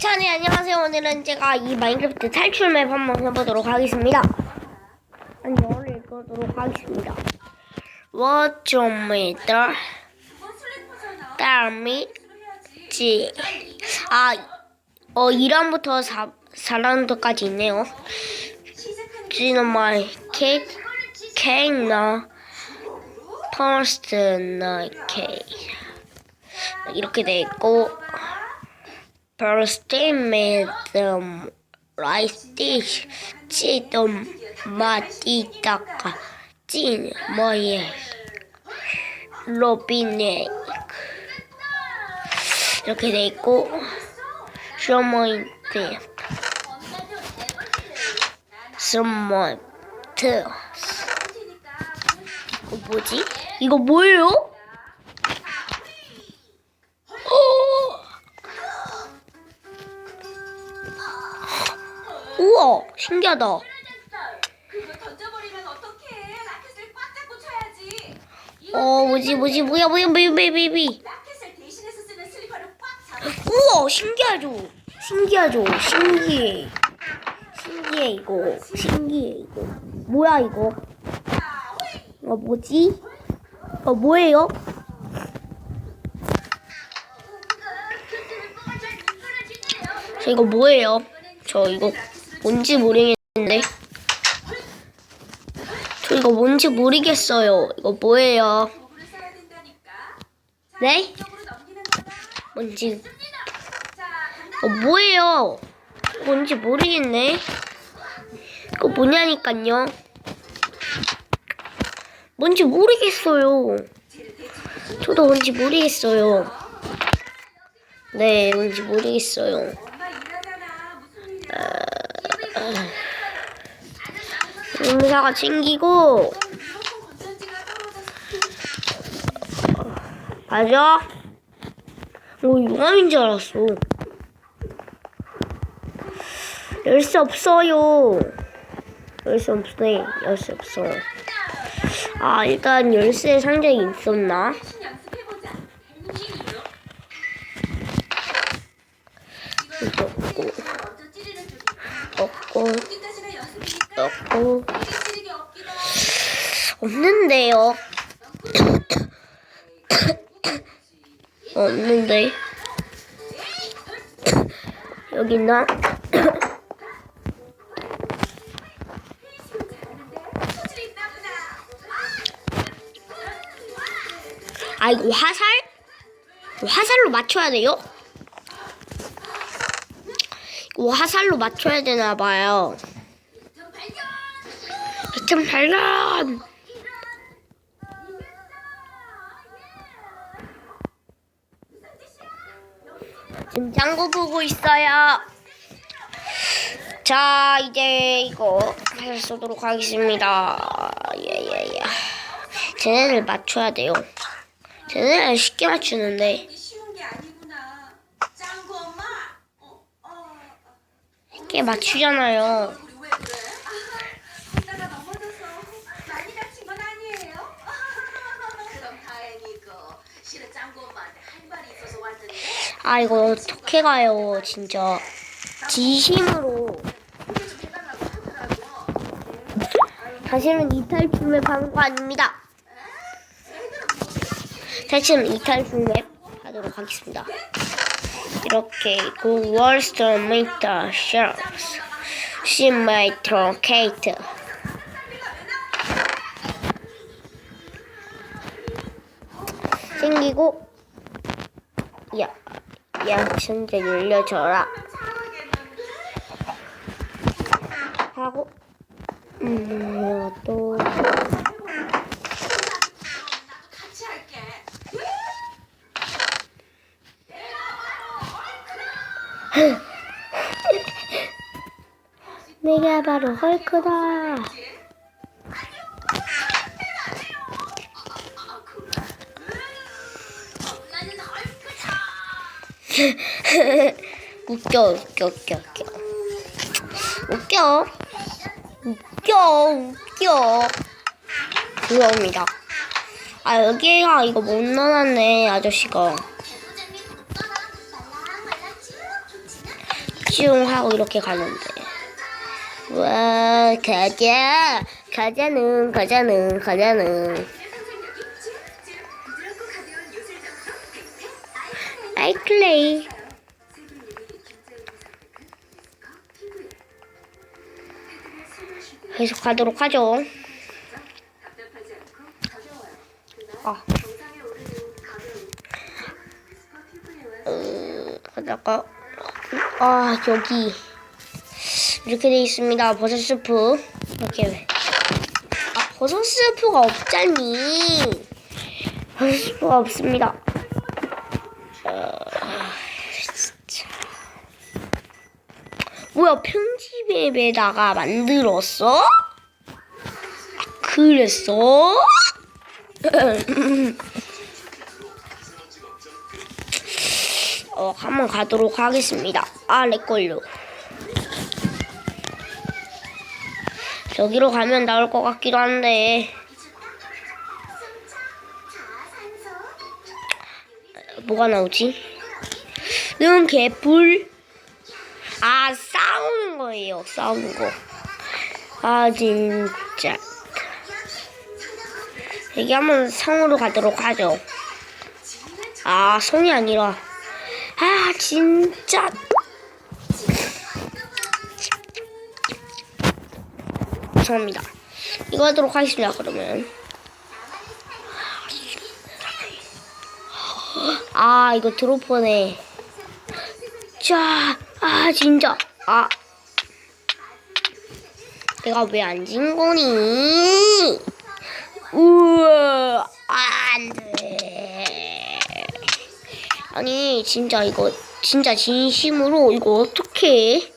자, 네, 안녕하세요. 오늘은 제가 이 마인크래프트 탈출 맵 한번 해보도록 하겠습니다. 안녕을 읽어보도록 하겠습니다. What 좀 있다. 다음이 지. 아, 어, 1화부터 4, 4라운드까지 있네요. 지노마이 케이크, 케이크 나, 퍼스트 나 케이크. 이렇게 돼 있고, First made them 찌좀 맛있다가 찐 뭐예 로비네 이렇게 돼 있고 쇼머인트 스모트 이거 뭐지? 이거 뭐예요? 우와 신기하다. 어 뭐지 뭐지? 뭐야 뭐야 뭐야 뭐야 뭐야. 우와 신기하죠? 신기하죠? 신기해. 신기해 이거. 신기해 이거. 뭐야 이거? 어 뭐지? 어 뭐예요? 저 이거 뭐예요? 저 이거 뭔지 모르겠는데 저 이거 뭔지 모르겠어요 이거 뭐예요 네. 뭔지. 어, 뭐예요? 뭔지 모르겠네. 그거 뭐냐니깐요. 뭔지 모르겠어요. 저도 뭔지 모르겠어요. 네, 뭔지 모르겠어요. 일하잖아. 의사가 챙기고, 맞아? 오, 용암인 줄 알았어. 열쇠 없어요. 열쇠 없네. 열쇠 없어. 아, 일단 열쇠 상자에 있었나? 이거 없고, 찌르는 쪽이. 찌르기 없기다. 없는데요. 없는데. 여기 있나? 아, 이거 화살? 화살로 맞춰야 돼요? 화살로 맞춰야 되나 봐요. 좀 발견. 지금 짱구 보고 있어요. 자, 이제 이거 해 쏘도록 하겠습니다. 예, 예, 예. 쟤네들 맞춰야 돼요. 쟤네들 쉽게 맞추는데. 이게 쉬운 게 아니구나. 짱구 엄마. 어, 어. 쉽게 맞추잖아요. 아, 이거 어떻게 가요, 진짜. 진심으로. 이탈출맵 하는 거 아닙니다. 사실은 이탈출맵 하도록 하겠습니다. 이렇게 그 월스터 미터 셔츠 시메이트로 케이트. 생기고 야, 야, 천재 늘려줘라. 하고 음, 또 내가 바로 헐크다. 웃겨, 웃겨, 웃겨, 웃겨. 웃겨. 웃겨, 웃겨. 그겁니다. 아, 여기가 이거 못 넣어놨네, 아저씨가. 슝 하고 이렇게 가는데. 와, 가자. 가자는, 가자는, 가자는. 아이클레이. 계속 가도록 하죠. 아. 음, 하다가, 아, 여기. 이렇게 돼 있습니다. 버섯 스프. 이렇게. 아, 버섯 스프가 없잖니. 버섯 스프가 없습니다. 어, 진짜. 뭐야, 편집앱에다가 만들었어? 아, 그랬어? 어, 한번 가도록 하겠습니다. 아, 내 걸요. 저기로 가면 나올 것 같기도 한데. 뭐가 나오지? 는 개뿔. 아, 싸우는 거예요. 싸우는 거. 아, 진짜. 여기 한번 성으로 가도록 하죠. 아, 성이 아니라. 아, 진짜. 죄송합니다. 이거 하도록 하겠습니다, 그러면. 아, 이거 드로퍼네. 자, 아, 진짜. 아. 내가 왜 안 진 거니? 우와, 안 돼. 아니, 진짜 이거, 진짜 진심으로 이거 어떻게 해?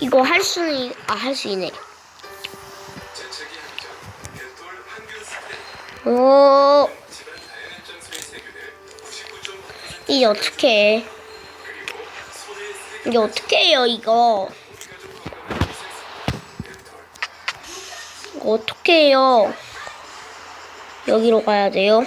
이거 할 수는, 아, 할 수 있네. 스프레이, 어, 집안 다양한 장소의 세균을 99.9% 이게 어떻게 해? 이게 어떻게 해요, 이거? 이거 어떻게 해요? 여기로 가야 돼요?